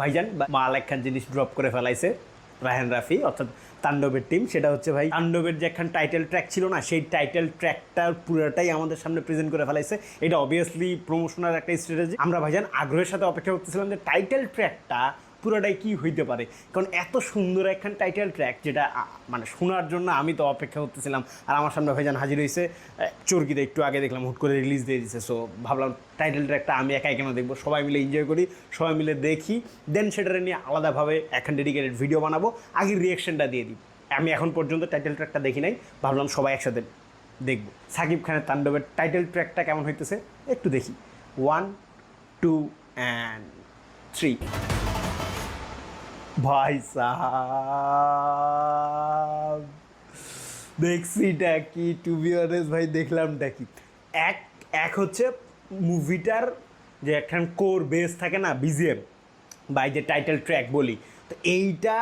ভাইজান মাল একখান জিনিস ড্রপ করে ফেলাইছে রাহেন রাফি, অর্থাৎ তাণ্ডবের টিম সেটা হচ্ছে ভাই, তাণ্ডবের যে একখান টাইটেল ট্র্যাক ছিল না, সেই টাইটেল ট্র্যাকটার পুরোটাই আমাদের সামনে প্রেজেন্ট করে ফেলাইছে। এটা অবভিয়াসলি প্রমোশনাল একটা স্ট্র্যাটেজি আমরা ভাইজান আগ্রহের সাথে অপেক্ষা করতেছিলাম যে টাইটেল ট্র্যাকটা পুরোটাই কি হইতে পারে? কারণ এত সুন্দর একখান টাইটেল ট্র্যাক যেটা মানে শোনার জন্য আমি তো অপেক্ষা করতেছিলাম, আর আমার সামনে ভাইজান হাজির হয়েছে চরকিতে একটু আগে দেখলাম, হুট করে রিলিজ দিয়ে দিছে সো ভাবলাম টাইটেল ট্র্যাকটা আমি একাই কেন দেখব, সবাই মিলে এনজয় করি, সবাই মিলে দেখি দেন সেটারে নিয়ে আলাদাভাবে এখন ডেডিকেটেড ভিডিও বানাবো, আগে রিয়েকশনটা দিয়ে দিই। আমি এখন পর্যন্ত টাইটেল ট্র্যাকটা দেখি নাই, ভাবলাম সবাই একসাথে দেখব। সাকিব খানের তাণ্ডবের টাইটেল ট্র্যাকটা কেমন হইতেছে, একটু দেখি। ওয়ান টু অ্যান্ড থ্রি ভাই সাহাব। দেখছিটা কি টু বি অনেস্ট ভাই দেখলামটা কি এক এক হচ্ছে মুভিটার যে একখান কোর বেস থাকে না বিজিএম বা এই যে টাইটেল ট্র্যাক বলি। তো এইটা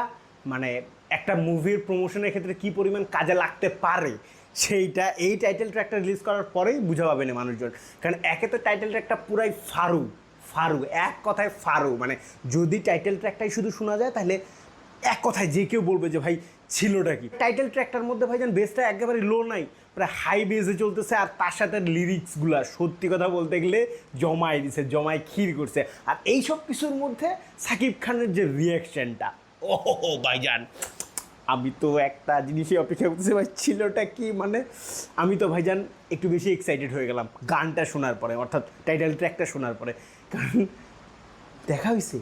মানে একটা মুভির প্রমোশনের ক্ষেত্রে কি পরিমাণ কাজে লাগতে পারে, সেইটা, এই টাইটেল ট্র্যাকটা রিলিজ করার পরেই বুঝা পাবে না মানুষজন। কারণ একে তো টাইটেল ট্র্যাকটা পুরাই ফারু ফারু এক কথায় ফারু মানে যদি টাইটেল ট্র্যাকটাই শুধু শোনা যায়, তাহলে এক কথায় যে কেউ বলবে যে, ভাই, ছিলটা কি? টাইটেল ট্র্যাকটার মধ্যে ভাই ভাইজান বেসটা একেবারে লো নাই। প্রায় হাই বেসে চলতেছে আর তার সাথে লিরিক্সগুলা সত্যি কথা বলতে গেলে জমায় দিছে, জমায় ক্ষীর করছে। আর এই সব কিছুর মধ্যে সাকিব খানের যে রিয়াকশনটা ও ভাইজান। আমি তো একটা জিনিসই অপেক্ষা করতেছি, ভাই, ছিলটা কি মানে আমি তো, ভাইজান, একটু বেশি এক্সাইটেড হয়ে গেলাম গানটা শোনার পরে, অর্থাৎ টাইটেল ট্র্যাকটা শোনার পরে। কারণ দেখা হয়েছে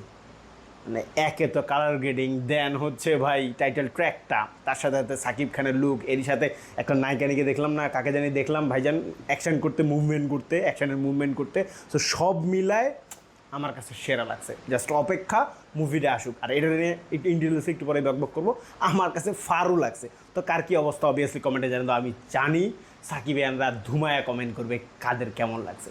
মানে একে তো কালার গ্রেডিং দেন হচ্ছে, ভাই টাইটেল ট্র্যাকটা তার সাথে সাথে সাকিব খানের লুক এরই সাথে একটা নায়িকানিকে দেখলাম না, কাকে জানি দেখলাম, ভাইজান অ্যাকশন করতে মুভমেন্ট করতে অ্যাকশানের মুভমেন্ট করতে। তো সব মিলায় আমার কাছে সেরা লাগছে। জাস্ট অপেক্ষা মুভিটা আসুক। আর এটা নিয়ে একটু ইন্ডিয়ান একটু পরে বকবক করব। আমার কাছে ফারু লাগছে। তো কার কী অবস্থা? অবভিয়াসলি কমেন্টে জানেন তো আমি জানি, সাকিব এনরা ধুমায়া কমেন্ট করবে। কাদের কেমন লাগছে?